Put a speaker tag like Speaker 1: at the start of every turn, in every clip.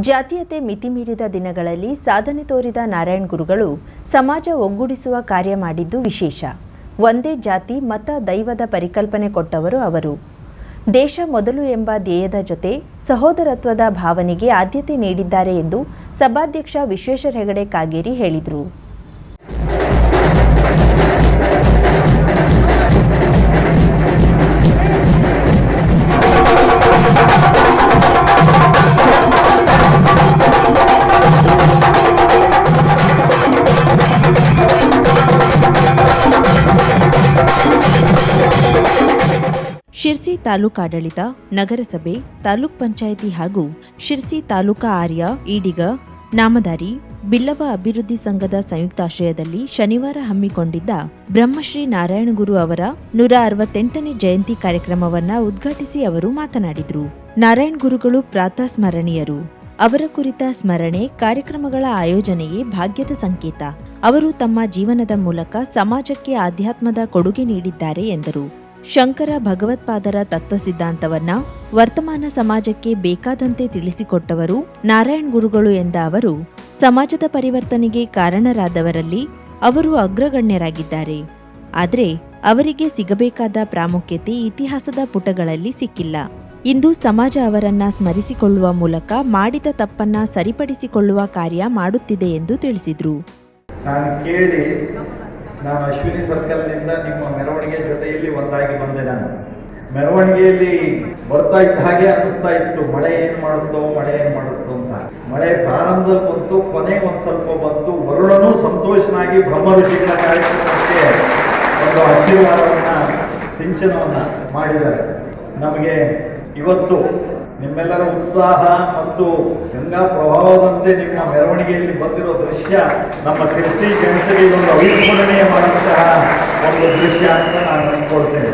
Speaker 1: ಜಾತೀಯತೆ ಮಿತಿಮೀರಿದ ದಿನಗಳಲ್ಲಿ ಸಾಧನೆ ತೋರಿದ ನಾರಾಯಣ್ ಗುರುಗಳು ಸಮಾಜ ಒಗ್ಗೂಡಿಸುವ ಕಾರ್ಯ ಮಾಡಿದ್ದು ವಿಶೇಷ. ಒಂದೇ ಜಾತಿ ಮತ ದೈವದ ಪರಿಕಲ್ಪನೆ ಕೊಟ್ಟವರು ಅವರು. ದೇಶ ಮೊದಲು ಎಂಬ ಧ್ಯೇಯದ ಜೊತೆ ಸಹೋದರತ್ವದ ಭಾವನೆಗೆ ಆದ್ಯತೆ ನೀಡಿದ್ದಾರೆ ಎಂದು ಸಭಾಧ್ಯಕ್ಷ ವಿಶ್ವೇಶ್ವರ ಹೆಗಡೆ ಕಾಗೇರಿ ಹೇಳಿದರು. ತಾಲೂಕಾಡಳಿತ ನಗರಸಭೆ, ತಾಲೂಕ್ ಪಂಚಾಯಿತಿ ಹಾಗೂ ಶಿರ್ಸಿ ತಾಲೂಕಾ ಆರ್ಯ, ಈಡಿಗ, ನಾಮಧಾರಿ, ಬಿಲ್ಲವ ಅಭಿವೃದ್ಧಿ ಸಂಘದ ಸಂಯುಕ್ತಾಶ್ರಯದಲ್ಲಿ ಶನಿವಾರ ಹಮ್ಮಿಕೊಂಡಿದ್ದ ಬ್ರಹ್ಮಶ್ರೀ ನಾರಾಯಣಗುರು ಅವರ ನೂರ ಅರವತ್ತೆಂಟನೇ ಜಯಂತಿ ಕಾರ್ಯಕ್ರಮವನ್ನ ಉದ್ಘಾಟಿಸಿ ಅವರು ಮಾತನಾಡಿದರು. ನಾರಾಯಣ್ ಗುರುಗಳು ಪ್ರಾತಃ ಸ್ಮರಣೀಯರು. ಅವರ ಕುರಿತ ಸ್ಮರಣೆ ಕಾರ್ಯಕ್ರಮಗಳ ಆಯೋಜನೆಯೇ ಭಾಗ್ಯದ ಸಂಕೇತ. ಅವರು ತಮ್ಮ ಜೀವನದ ಮೂಲಕ ಸಮಾಜಕ್ಕೆ ಆಧ್ಯಾತ್ಮದ ಕೊಡುಗೆ ನೀಡಿದ್ದಾರೆ ಎಂದರು. ಶಂಕರ ಭಗವತ್ಪಾದರ ತತ್ವ ಸಿದ್ಧಾಂತವನ್ನ ವರ್ತಮಾನ ಸಮಾಜಕ್ಕೆ ಬೇಕಾದಂತೆ ತಿಳಿಸಿಕೊಟ್ಟವರು ನಾರಾಯಣ್ ಗುರುಗಳು ಎಂದ ಅವರು, ಸಮಾಜದ ಪರಿವರ್ತನೆಗೆ ಕಾರಣರಾದವರಲ್ಲಿ ಅವರು ಅಗ್ರಗಣ್ಯರಾಗಿದ್ದಾರೆ. ಆದರೆ ಅವರಿಗೆ ಸಿಗಬೇಕಾದ ಪ್ರಾಮುಖ್ಯತೆ ಇತಿಹಾಸದ ಪುಟಗಳಲ್ಲಿ ಸಿಕ್ಕಿಲ್ಲ. ಇಂದು ಸಮಾಜ ಅವರನ್ನ ಸ್ಮರಿಸಿಕೊಳ್ಳುವ ಮೂಲಕ ಮಾಡಿದ ತಪ್ಪನ್ನ ಸರಿಪಡಿಸಿಕೊಳ್ಳುವ ಕಾರ್ಯ ಮಾಡುತ್ತಿದೆ ಎಂದು ತಿಳಿಸಿದರು.
Speaker 2: ನಾನು ಅಶ್ವಿನಿ ಸರ್ಕಲ್ನಿಂದ ನಿಮ್ಮ ಮೆರವಣಿಗೆ ಜೊತೆಯಲ್ಲಿ ಒಂದಾಗಿ ಬಂದೆ ನಾನು. ಮೆರವಣಿಗೆಯಲ್ಲಿ ಬರ್ತಾ ಇದ್ದ ಹಾಗೆ ಅನಿಸ್ತಾ ಇತ್ತು. ಮಳೆ ಏನು ಮಾಡುತ್ತೋ, ಮಳೆ ಏನು ಮಾಡುತ್ತೋ ಅಂತ. ಮಳೆ ಪ್ರಾರಂಭದಲ್ಲಿ ಬಂತು, ಕೊನೆ ಒಂದು ಸ್ವಲ್ಪ ಬಂತು. ವರುಣನು ಸಂತೋಷನಾಗಿ ಬ್ರಹ್ಮ ಋಷಿಗಳ ಕಾರ್ಯಕ್ರಮಕ್ಕೆ ಒಂದು ಆಶೀರ್ವಾದವನ್ನ, ಸಿಂಚನವನ್ನು ಮಾಡಿದ್ದಾರೆ. ನಮಗೆ ಇವತ್ತು ನಿಮ್ಮೆಲ್ಲರ ಉತ್ಸಾಹ ಮತ್ತು ಗಂಗಾ ಪ್ರಭಾವದಂತೆ ನಿಮ್ಮ ಮೆರವಣಿಗೆಯಲ್ಲಿ ಬಂದಿರೋ ದೃಶ್ಯ ನಮ್ಮ ಸಿರ್ಸಿ ಜನತೆಗೆ ಒಂದು ಅವಿಸ್ಮರಣೀಯ ಮಾಡುವಂತಹ ಒಂದು ದೃಶ್ಯ ಅಂತ ನಾನು ಅಂದ್ಕೊಳ್ತೇನೆ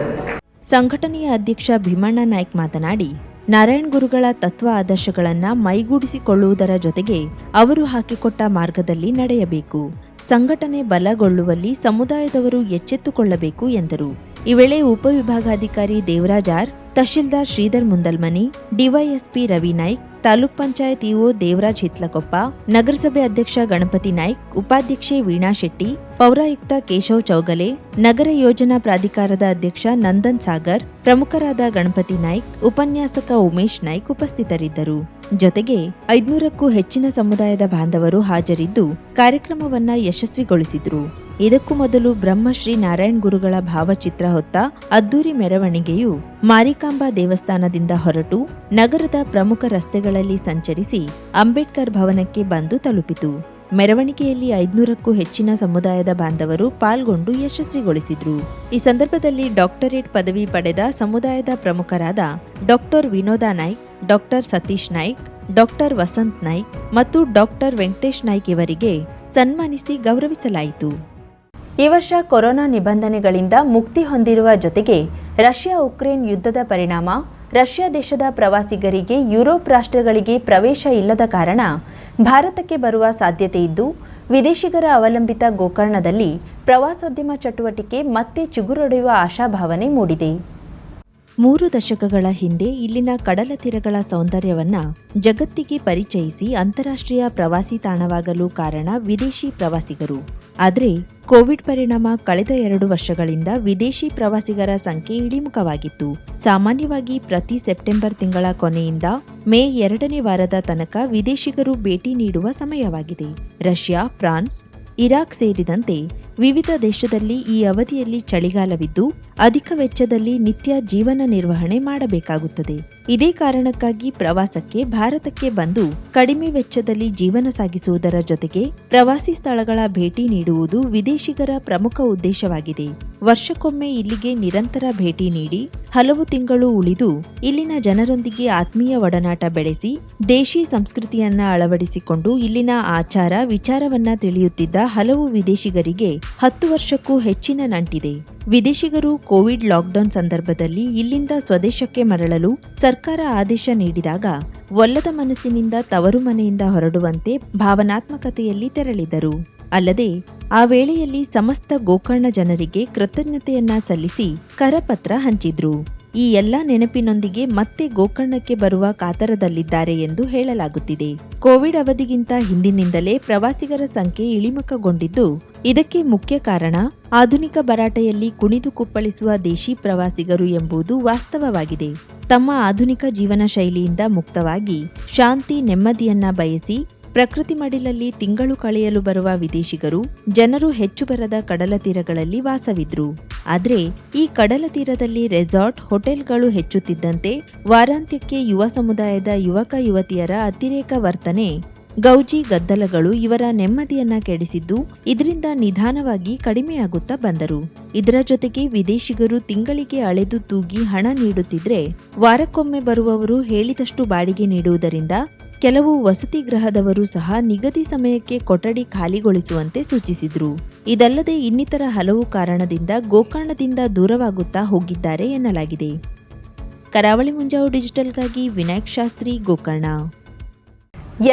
Speaker 1: ಸಂಘಟನೆಯ ಅಧ್ಯಕ್ಷ ಭೀಮಣ್ಣ ನಾಯ್ಕ್ ಮಾತನಾಡಿ, ನಾರಾಯಣ್ ಗುರುಗಳ ತತ್ವ ಆದರ್ಶಗಳನ್ನ ಮೈಗೂಡಿಸಿಕೊಳ್ಳುವುದರ ಜೊತೆಗೆ ಅವರು ಹಾಕಿಕೊಟ್ಟ ಮಾರ್ಗದಲ್ಲಿ ನಡೆಯಬೇಕು. ಸಂಘಟನೆ ಬಲಗೊಳ್ಳುವಲ್ಲಿ ಸಮುದಾಯದವರು ಎಚ್ಚೆತ್ತುಕೊಳ್ಳಬೇಕು ಎಂದರು. ಈ ವೇಳೆ ಉಪವಿಭಾಗಾಧಿಕಾರಿ ದೇವರಾಜಾರ್ ತಹಶೀಲ್ದಾರ್ ಶ್ರೀಧರ್ ಮುಂದಲ್ಮನಿ, ಡಿವೈಎಸ್ಪಿ ರವಿ ನಾಯ್ಕ್, ತಾಲೂಕ್ ಪಂಚಾಯತ್ ಇಒ ದೇವರಾಜ್ ಹಿತ್ಲಕೊಪ್ಪ, ನಗರಸಭೆ ಅಧ್ಯಕ್ಷ ಗಣಪತಿ ನಾಯ್ಕ್, ಉಪಾಧ್ಯಕ್ಷೆ ವೀಣಾ ಶೆಟ್ಟಿ, ಪೌರಾಯುಕ್ತ ಕೇಶವ್ ಚೌಗಲೆ, ನಗರ ಯೋಜನಾ ಪ್ರಾಧಿಕಾರದ ಅಧ್ಯಕ್ಷ ನಂದನ್ ಸಾಗರ್, ಪ್ರಮುಖರಾದ ಗಣಪತಿ ನಾಯ್ಕ್, ಉಪನ್ಯಾಸಕ ಉಮೇಶ್ ನಾಯ್ಕ್ ಉಪಸ್ಥಿತರಿದ್ದರು. ಜೊತೆಗೆ ಐದ್ನೂರಕ್ಕೂ ಹೆಚ್ಚಿನ ಸಮುದಾಯದ ಬಾಂಧವರು ಹಾಜರಿದ್ದು ಕಾರ್ಯಕ್ರಮವನ್ನ ಯಶಸ್ವಿಗೊಳಿಸಿದ್ರು. ಇದಕ್ಕೂ ಮೊದಲು ಬ್ರಹ್ಮಶ್ರೀ ನಾರಾಯಣ್ ಗುರುಗಳ ಭಾವಚಿತ್ರ ಹೊತ್ತ ಅದ್ದೂರಿ ಮೆರವಣಿಗೆಯು ಮಾರಿಕಾಂಬಾ ದೇವಸ್ಥಾನದಿಂದ ಹೊರಟು ನಗರದ ಪ್ರಮುಖ ರಸ್ತೆಗಳಲ್ಲಿ ಸಂಚರಿಸಿ ಅಂಬೇಡ್ಕರ್ ಭವನಕ್ಕೆ ಬಂದು ತಲುಪಿತು. ಮೆರವಣಿಗೆಯಲ್ಲಿ ಐದ್ನೂರಕ್ಕೂ ಹೆಚ್ಚಿನ ಸಮುದಾಯದ ಬಾಂಧವರು ಪಾಲ್ಗೊಂಡು ಯಶಸ್ವಿಗೊಳಿಸಿದ್ರು. ಈ ಸಂದರ್ಭದಲ್ಲಿ ಡಾಕ್ಟರೇಟ್ ಪದವಿ ಪಡೆದ ಸಮುದಾಯದ ಪ್ರಮುಖರಾದ doctor Vinoda Naik, doctor Satish Naik, doctor Vasant Naik ಮತ್ತು ಡಾಕ್ಟರ್ ವೆಂಕಟೇಶ್ ನಾಯ್ಕ್ ಇವರಿಗೆ ಸನ್ಮಾನಿಸಿ ಗೌರವಿಸಲಾಯಿತು. ಈ ವರ್ಷ ಕೊರೋನಾ ನಿಬಂಧನೆಗಳಿಂದ ಮುಕ್ತಿ ಹೊಂದಿರುವ ಜೊತೆಗೆ ರಷ್ಯಾ ಉಕ್ರೇನ್ ಯುದ್ಧದ ಪರಿಣಾಮ, ರಷ್ಯಾ ದೇಶದ ಪ್ರವಾಸಿಗರಿಗೆ ಯುರೋಪ್ ರಾಷ್ಟ್ರಗಳಿಗೆ ಪ್ರವೇಶ ಇಲ್ಲದ ಕಾರಣ ಭಾರತಕ್ಕೆ ಬರುವ ಸಾಧ್ಯತೆ ಇದ್ದು, ವಿದೇಶಿಗರ ಅವಲಂಬಿತ ಗೋಕರ್ಣದಲ್ಲಿ ಪ್ರವಾಸೋದ್ಯಮ ಚಟುವಟಿಕೆ ಮತ್ತೆ ಚಿಗುರೊಡೆಯುವ ಆಶಾಭಾವನೆ ಮೂಡಿದೆ. ಮೂರು ದಶಕಗಳ ಹಿಂದೆ ಇಲ್ಲಿನ ಕಡಲ ತೀರಗಳ ಸೌಂದರ್ಯವನ್ನ ಜಗತ್ತಿಗೆ ಪರಿಚಯಿಸಿ ಅಂತಾರಾಷ್ಟ್ರೀಯ ಪ್ರವಾಸಿ ತಾಣವಾಗಲು ಕಾರಣ ವಿದೇಶಿ ಪ್ರವಾಸಿಗರು. ಆದರೆ, ಕೋವಿಡ್ ಪರಿಣಾಮ ಕಳೆದ ಎರಡು ವರ್ಷಗಳಿಂದ ವಿದೇಶಿ ಪ್ರವಾಸಿಗರ ಸಂಖ್ಯೆ ಇಳಿಮುಖವಾಗಿತ್ತು. ಸಾಮಾನ್ಯವಾಗಿ ಪ್ರತಿ ಸೆಪ್ಟೆಂಬರ್ ತಿಂಗಳ ಕೊನೆಯಿಂದ ಮೇ ಎರಡನೇ ವಾರದ ತನಕ ವಿದೇಶಿಗರು ಭೇಟಿ ನೀಡುವ ಸಮಯವಾಗಿದೆ. ರಷ್ಯಾ, ಫ್ರಾನ್ಸ್ ಇರಾಕ್ ಸೇರಿದಂತೆ ವಿವಿಧ ದೇಶದಲ್ಲಿ ಈ ಅವಧಿಯಲ್ಲಿ ಚಳಿಗಾಲವಿದ್ದು ಅಧಿಕ ವೆಚ್ಚದಲ್ಲಿ ನಿತ್ಯ ಜೀವನ ನಿರ್ವಹಣೆ ಮಾಡಬೇಕಾಗುತ್ತದೆ. ಇದೇ ಕಾರಣಕ್ಕಾಗಿ ಪ್ರವಾಸಕ್ಕೆ ಭಾರತಕ್ಕೆ ಬಂದು ಕಡಿಮೆ ವೆಚ್ಚದಲ್ಲಿ ಜೀವನ ಸಾಗಿಸುವುದರ ಜೊತೆಗೆ ಪ್ರವಾಸಿ ಸ್ಥಳಗಳ ಭೇಟಿ ನೀಡುವುದು ವಿದೇಶಿಗರ ಪ್ರಮುಖ ಉದ್ದೇಶವಾಗಿದೆ. ವರ್ಷಕ್ಕೊಮ್ಮೆ ಇಲ್ಲಿಗೆ ನಿರಂತರ ಭೇಟಿ ನೀಡಿ ಹಲವು ತಿಂಗಳು ಉಳಿದು ಇಲ್ಲಿನ ಜನರೊಂದಿಗೆ ಆತ್ಮೀಯ ಒಡನಾಟ ಬೆಳೆಸಿ ದೇಶಿ ಸಂಸ್ಕೃತಿಯನ್ನ ಅಳವಡಿಸಿಕೊಂಡು ಇಲ್ಲಿನ ಆಚಾರ ವಿಚಾರವನ್ನ ತಿಳಿಯುತ್ತಿದ್ದ ಹಲವು ವಿದೇಶಿಗರಿಗೆ ಹತ್ತು ವರ್ಷಕ್ಕೂ ಹೆಚ್ಚಿನ ನಂಟಿದೆ. ವಿದೇಶಿಗರು ಕೋವಿಡ್ ಲಾಕ್ಡೌನ್ ಸಂದರ್ಭದಲ್ಲಿ ಇಲ್ಲಿಂದ ಸ್ವದೇಶಕ್ಕೆ ಮರಳಲು ಸರ್ಕಾರ ಆದೇಶ ನೀಡಿದಾಗ ಒಲ್ಲದ ಮನಸ್ಸಿನಿಂದ ತವರು ಮನೆಯಿಂದ ಹೊರಡುವಂತೆ ಭಾವನಾತ್ಮಕತೆಯಲ್ಲಿ ತೆರಳಿದರು. ಅಲ್ಲದೆ, ಆ ವೇಳೆಯಲ್ಲಿ ಸಮಸ್ತ ಗೋಕರ್ಣ ಜನರಿಗೆ ಕೃತಜ್ಞತೆಯನ್ನ ಸಲ್ಲಿಸಿ ಕರಪತ್ರ ಹಂಚಿದ್ರು. ಈ ಎಲ್ಲ ನೆನಪಿನೊಂದಿಗೆ ಮತ್ತೆ ಗೋಕರ್ಣಕ್ಕೆ ಬರುವ ಕಾತರದಲ್ಲಿದ್ದಾರೆ ಎಂದು ಹೇಳಲಾಗುತ್ತಿದೆ. ಕೋವಿಡ್ ಅವಧಿಗಿಂತ ಹಿಂದಿನಿಂದಲೇ ಪ್ರವಾಸಿಗರ ಸಂಖ್ಯೆ ಇಳಿಮುಖಗೊಂಡಿದ್ದು, ಇದಕ್ಕೆ ಮುಖ್ಯ ಕಾರಣ ಆಧುನಿಕ ಭರಾಟೆಯಲ್ಲಿ ಕುಣಿದು ಕುಪ್ಪಳಿಸುವ ದೇಶಿ ಪ್ರವಾಸಿಗರು ಎಂಬುದು ವಾಸ್ತವವಾಗಿದೆ. ತಮ್ಮ ಆಧುನಿಕ ಜೀವನ ಶೈಲಿಯಿಂದ ಮುಕ್ತವಾಗಿ, ಶಾಂತಿ, ನೆಮ್ಮದಿಯನ್ನ ಬಯಸಿ, ಪ್ರಕೃತಿ ಮಡಿಲಲ್ಲಿ ತಿಂಗಳು ಕಳೆಯಲು ಬರುವ ವಿದೇಶಿಗರು, ಜನರು ಹೆಚ್ಚು ಬರದ ಕಡಲ ತೀರಗಳಲ್ಲಿ ವಾಸವಿದ್ರು. ಆದ್ರೆ ಈ ಕಡಲ ತೀರದಲ್ಲಿ ರೆಸಾರ್ಟ್ ಹೋಟೆಲ್ಗಳು ಹೆಚ್ಚುತ್ತಿದ್ದಂತೆ ವಾರಾಂತ್ಯಕ್ಕೆ ಯುವ ಸಮುದಾಯದ ಯುವಕ ಯುವತಿಯರ ಅತಿರೇಕ ವರ್ತನೆ. ಗೌಜಿ ಗದ್ದಲಗಳು ಇವರ ನೆಮ್ಮದಿಯನ್ನ ಕೆಡಿಸಿದ್ದು ಇದರಿಂದ ನಿಧಾನವಾಗಿ ಕಡಿಮೆಯಾಗುತ್ತಾ ಬಂದರು. ಇದರ ಜೊತೆಗೆ ವಿದೇಶಿಗರು ತಿಂಗಳಿಗೆ ಅಳೆದು ತೂಗಿ ಹಣ ನೀಡುತ್ತಿದ್ರೆ ವಾರಕ್ಕೊಮ್ಮೆ ಬರುವವರು ಹೇಳಿದಷ್ಟು ಬಾಡಿಗೆ ನೀಡುವುದರಿಂದ ಕೆಲವು ವಸತಿ ಗೃಹದವರು ಸಹ ನಿಗದಿ ಸಮಯಕ್ಕೆ ಕೊಠಡಿ ಖಾಲಿಗೊಳಿಸುವಂತೆ ಸೂಚಿಸಿದ್ರು. ಇದಲ್ಲದೆ ಇನ್ನಿತರ ಹಲವು ಕಾರಣದಿಂದ ಗೋಕರ್ಣದಿಂದ ದೂರವಾಗುತ್ತಾ ಹೋಗಿದ್ದಾರೆ ಎನ್ನಲಾಗಿದೆ. ಕರಾವಳಿ ಮುಂಜಾವು ಡಿಜಿಟಲ್ಗಾಗಿ ವಿನಾಯಕ್ ಶಾಸ್ತ್ರಿ, ಗೋಕರ್ಣ.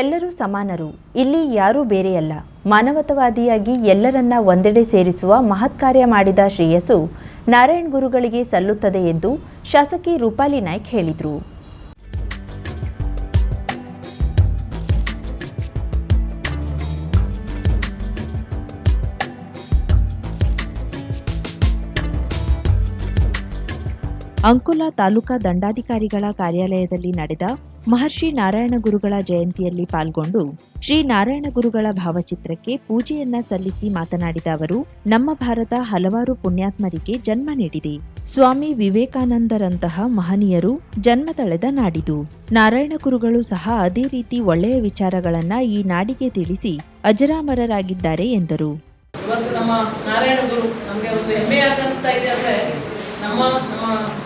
Speaker 1: ಎಲ್ಲರೂ ಸಮಾನರು. ಇಲ್ಲಿ ಯಾರೂ ಬೇರೆಯಲ್ಲ. ಮಾನವತವಾದಿಯಾಗಿ ಎಲ್ಲರನ್ನ ಒಂದೆಡೆ ಸೇರಿಸುವ ಮಹತ್ ಕಾರ್ಯ ಮಾಡಿದ ಶ್ರೇಯಸ್ಸು ನಾರಾಯಣ್ ಗುರುಗಳಿಗೆ ಸಲ್ಲುತ್ತದೆ ಎಂದು ಶಾಸಕಿ ರೂಪಾಲಿ ನಾಯ್ಕ್ ಹೇಳಿದರು. ಅಂಕೋಲಾ ತಾಲೂಕಾ ದಂಡಾಧಿಕಾರಿಗಳ ಕಾರ್ಯಾಲಯದಲ್ಲಿ ನಡೆದ ಮಹರ್ಷಿ ನಾರಾಯಣ ಗುರುಗಳ ಜಯಂತಿಯಲ್ಲಿ ಪಾಲ್ಗೊಂಡು ಶ್ರೀ ನಾರಾಯಣ ಗುರುಗಳ ಭಾವಚಿತ್ರಕ್ಕೆ ಪೂಜೆಯನ್ನ ಸಲ್ಲಿಸಿ ಮಾತನಾಡಿದ ಅವರು, ನಮ್ಮ ಭಾರತ ಹಲವಾರು ಪುಣ್ಯಾತ್ಮರಿಗೆ ಜನ್ಮ ನೀಡಿದೆ. ಸ್ವಾಮಿ ವಿವೇಕಾನಂದರಂತಹ ಮಹನೀಯರು ಜನ್ಮ ತಳೆದ ನಾಡಿದು. ನಾರಾಯಣ ಗುರುಗಳು ಸಹ ಅದೇ ರೀತಿ ಒಳ್ಳೆಯ ವಿಚಾರಗಳನ್ನ ಈ ನಾಡಿಗೆ ತಿಳಿಸಿ ಅಜರಾಮರರಾಗಿದ್ದಾರೆ ಎಂದರು.
Speaker 3: ಇವತ್ತು ನಮ್ಮ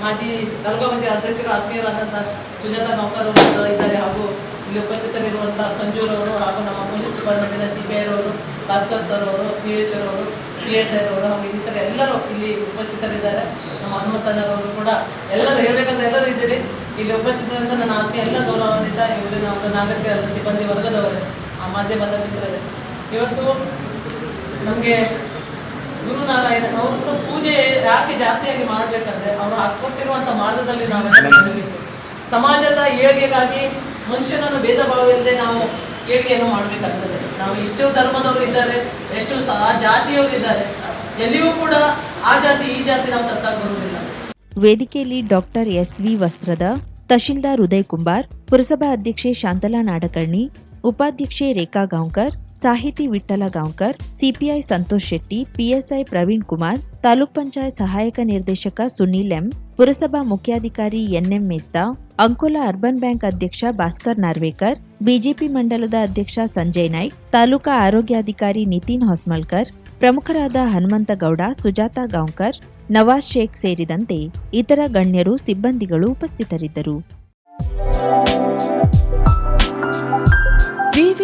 Speaker 3: ಮಾಜಿ ಪಂಚಾಯತ್ ಅಧ್ಯಕ್ಷರು ಆತ್ಮೀಯರಾದಂಥ ಸುಜಾತ ನೌಕರ್ ಅವರು ಇದ್ದಾರೆ. ಹಾಗೂ ಇಲ್ಲಿ ಉಪಸ್ಥಿತರಿರುವಂಥ ಸಂಜೂರವರು ಹಾಗೂ ನಮ್ಮ ಪೊಲೀಸ್ ಡಿಪಾರ್ಟ್ಮೆಂಟಿನ ಸಿ ಪಿ ಅವರು ಭಾಸ್ಕರ್ ಸರ್ ಅವರು ಪಿ ಎಚ್ ಅವರು ಪಿ ಎಸ್ ಐ ಅವರು ಹಾಗೂ ಇನ್ನಿತರ ಎಲ್ಲರೂ ಇಲ್ಲಿ ಉಪಸ್ಥಿತರಿದ್ದಾರೆ. ನಮ್ಮ ಹನುಮಂತಣ್ಣರವರು ಕೂಡ ಎಲ್ಲರೂ ಹೇಳಬೇಕಂತ ಎಲ್ಲರೂ ಇದ್ದೀರಿ. ಇಲ್ಲಿ ಉಪಸ್ಥಿತರಿಂದ ನನ್ನ ಆತ್ಮೀಯ ಎಲ್ಲ ಗೌರವಾನ್ವಿತ ಇವರು ಒಂದು ನಾಗರಿಕ ಸಿಬ್ಬಂದಿ ವರ್ಗದವರೇ, ಆ ಮಾಧ್ಯಮದ ಮಿತ್ರರೇ. ಇವತ್ತು ನಮಗೆ ಗುರುನಾರಾಯಣ ಅವರು ಸಹ ಪೂಜೆ ಯಾಕೆ ಜಾಸ್ತಿಯಾಗಿ ಮಾಡಬೇಕಂದ್ರೆ ಅವರು ಹಾಕ್ಕೊಟ್ಟಿರುವಂಥ ಮಾರ್ಗದಲ್ಲಿ ನಾವು ಸಮಾಜದ ಏಳಿಗೆಗಾಗಿ ಮನುಷ್ಯನನ್ನು ಭೇದ ಭಾವವಿಲ್ಲದೆ ನಾವು ಏಳಿಗೆಯನ್ನು ಮಾಡಬೇಕಾಗ್ತದೆ. ನಾವು ಎಷ್ಟು ಧರ್ಮದವರು ಇದ್ದಾರೆ ಎಷ್ಟು ಸಹ ಜಾತಿಯವರು ಇದ್ದಾರೆ. ಎಲ್ಲಿಯೂ ಕೂಡ ಆ ಜಾತಿ ಈ ಜಾತಿ ನಾವು ಸತ್ತಾಗ ಬರುವುದಿಲ್ಲ.
Speaker 1: ವೇದಿಕೆಯಲ್ಲಿ ಡಾಕ್ಟರ್ ಎಸ್ ವಿ ವಸ್ತ್ರದ ತಹಶೀಲ್ದಾರ್ ಉದಯ್ ಕುಂಬಾರ್ ಪುರಸಭಾ ಅಧ್ಯಕ್ಷೆ ಶಾಂತಲಾ ನಾಡಕರ್ಣಿ ಉಪಾಧ್ಯಕ್ಷೆ ರೇಖಾ ಗಾಂವ್ಕರ್, ಸಾಹಿತಿ ವಿಠ್ಠಲ ಗಾಂವ್ಕರ್, ಸಿಪಿಐ ಸಂತೋಷ್ ಶೆಟ್ಟಿ, ಪಿಎಸ್ಐ ಪ್ರವೀಣ್ ಕುಮಾರ್, ತಾಲೂಕ್ ಪಂಚಾಯತ್ ಸಹಾಯಕ ನಿರ್ದೇಶಕ ಸುನೀಲ್ ಎಂ, ಪುರಸಭಾ ಮುಖ್ಯಾಧಿಕಾರಿ NM Mesta, Ankola urban bank ಅಧ್ಯಕ್ಷ ಭಾಸ್ಕರ್ ನಾರ್ವೇಕರ್, ಬಿಜೆಪಿ ಮಂಡಲದ ಅಧ್ಯಕ್ಷ ಸಂಜಯ್ ನಾಯ್ಕ್, ತಾಲೂಕಾ ಆರೋಗ್ಯಾಧಿಕಾರಿ ನಿತಿನ್ ಹೊಸ್ಮಲ್ಕರ್, ಪ್ರಮುಖರಾದ ಹನುಮಂತ ಗೌಡ, ಸುಜಾತಾ ಗಾಂವ್ಕರ್, ನವಾಜ್ ಶೇಖ್ ಸೇರಿದಂತೆ ಇತರ ಗಣ್ಯರು, ಸಿಬ್ಬಂದಿಗಳು ಉಪಸ್ಥಿತರಿದ್ದರು.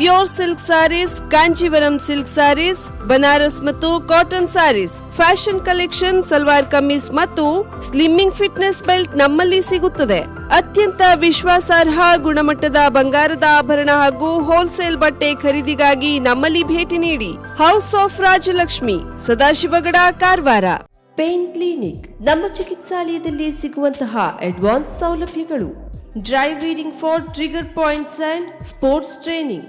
Speaker 4: pure silk saris Kanjeevaram silk saris Banaras ಮತ್ತು cotton saris fashion collection salwar kameez ಮತ್ತು ಸ್ಲಿಮ್ಮಿಂಗ್ ಫಿಟ್ನೆಸ್ ಬೆಲ್ಟ್ ನಮ್ಮಲ್ಲಿ ಸಿಗುತ್ತದೆ ಅತ್ಯಂತ ವಿಶ್ವಾಸಾರ್ಹ ಗುಣಮಟ್ಟದ ಬಂಗಾರದ ಆಭರಣ ಹಾಗೂ ಹೋಲ್ಸೇಲ್ ಬಟ್ಟೆ ಖರೀದಿಗಾಗಿ ನಮ್ಮಲ್ಲಿ ಭೇಟಿ ನೀಡಿ house of Rajalakshmi Sadashivgad Karwar pain clinic ನಮ್ಮ ಚಿಕಿತ್ಸಾಲಯದಲ್ಲಿ ಸಿಗುವಂತಹ ಅಡ್ವಾನ್ಸ್ ಸೌಲಭ್ಯಗಳು dry reading for trigger points and sports training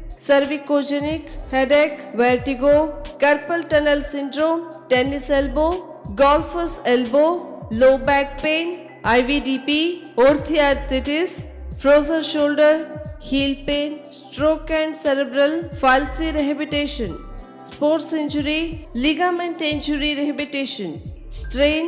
Speaker 4: cervicogenic headache vertigo carpal tunnel syndrome tennis elbow golfer's elbow low back pain IVDP osteoarthritis frozen shoulder, heel pain, stroke and cerebral palsy rehabilitation, sports injury, ligament injury rehabilitation, strain,